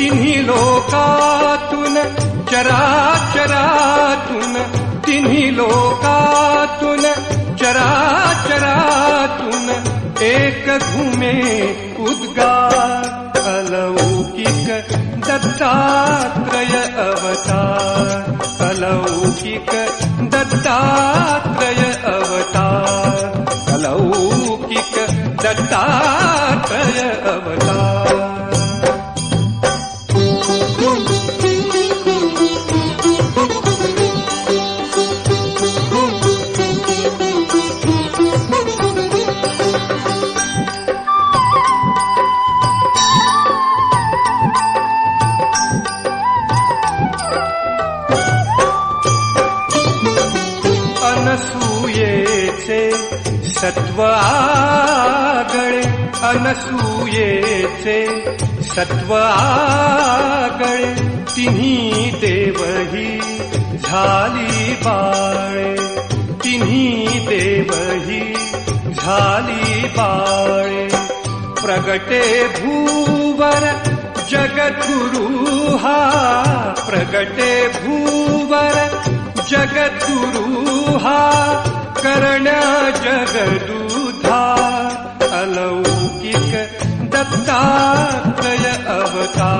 तिन्ही लोकातून चराचरातून तिन्ही लोकातून चराचरातून एक घुमे उद्गार अलौकिक दत्तात्रय अवतार अलौकिक दत्तात्रय अवतार अलौकिक दत्तात्रय अवतार अनसूयेचे सत्व आगळे अनसूयेचे सत्व आगळे तिन्ही देवही झाली बाळे तिन्ही देवही झाली बाळे प्रगटे भूवर जगद्गुरु हा प्रगटे भूवर जगद्गुरुहा कर्ण जगदूधा अलौकिक दत्तात्रय अवता